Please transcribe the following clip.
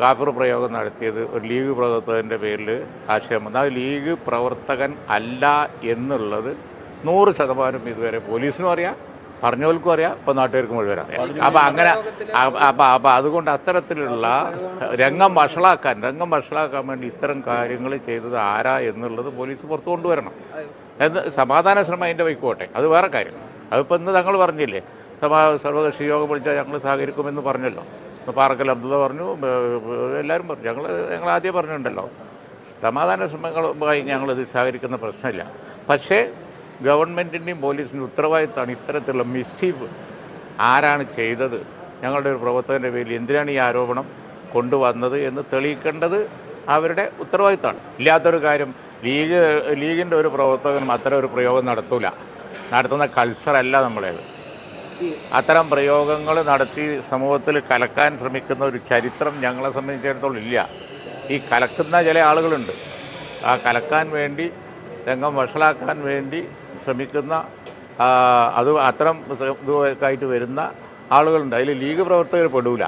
കാഫിർ പ്രയോഗം നടത്തിയത് ഒരു ലീഗ് പ്രവർത്തകന്റെ പേരിൽ ആശയം വന്നു. ആ ലീഗ് പ്രവർത്തകൻ അല്ല എന്നുള്ളത് നൂറ് ശതമാനം ഇതുവരെ പോലീസിനും അറിയാം പറഞ്ഞവർക്കും അറിയാം ഇപ്പം നാട്ടുകാർക്ക് മുഴുവൻ അറിയാം. അപ്പം അങ്ങനെ അപ്പം അപ്പം അതുകൊണ്ട് അത്തരത്തിലുള്ള രംഗം വഷളാക്കാൻ രംഗം വഷളാക്കാൻ വേണ്ടി ഇത്തരം കാര്യങ്ങൾ ചെയ്തത് ആരാ എന്നുള്ളത് പോലീസ് പുറത്തു കൊണ്ടുവരണം. എന്ന് സമാധാന ശ്രമം അതിന്റെ വയ്ക്കോട്ടെ അത് വേറെ കാര്യം. അതിപ്പോൾ ഇന്ന് തങ്ങൾ പറഞ്ഞില്ലേ സമാ സർവകക്ഷി യോഗം വിളിച്ചാൽ ഞങ്ങൾ സഹകരിക്കുമെന്ന് പറഞ്ഞല്ലോ. ഇന്ന് പാറക്കൽ അബ്ദുള്ള പറഞ്ഞു എല്ലാവരും പറഞ്ഞു. ഞങ്ങൾ ഞങ്ങൾ ആദ്യം പറഞ്ഞിട്ടുണ്ടല്ലോ സമാധാന ശ്രമങ്ങളുമായി ഞങ്ങളിത് സഹകരിക്കുന്ന പ്രശ്നമില്ല. പക്ഷേ ഗവൺമെന്റിന്റെയും പോലീസിന്റെയും ഉത്തരവാദിത്തമാണ് ഇത്തരത്തിലുള്ള മിസ്സീവ് ആരാണ് ചെയ്തത് ഞങ്ങളുടെ ഒരു പ്രവർത്തകന്റെ പേരിൽ എന്തിനാണ് ഈ ആരോപണം കൊണ്ടുവന്നത് എന്ന് തെളിയിക്കേണ്ടത് അവരുടെ ഉത്തരവാദിത്തമാണ് ഇല്ലാത്തൊരു കാര്യം ലീഗ് ലീഗിന്റെ ഒരു പ്രവർത്തകനും അത്തരം ഒരു പ്രയോഗം നടത്തൂല. നടത്തുന്ന കൾച്ചറല്ല നമ്മളേത്. അത്തരം പ്രയോഗങ്ങൾ നടത്തി സമൂഹത്തിൽ കലക്കാൻ ശ്രമിക്കുന്ന ഒരു ചരിത്രം ഞങ്ങളെ സംബന്ധിച്ചിടത്തോളം ഇല്ല. ഈ കലക്കുന്ന ചില ആളുകളുണ്ട്. ആ കലക്കാൻ വേണ്ടി രംഗം വഷളാക്കാൻ വേണ്ടി ശ്രമിക്കുന്ന അത് അത്തരം ഇതുമായിട്ട് വരുന്ന ആളുകളുണ്ട്. അതിൽ ലീഗ് പ്രവർത്തകർ പെടൂല.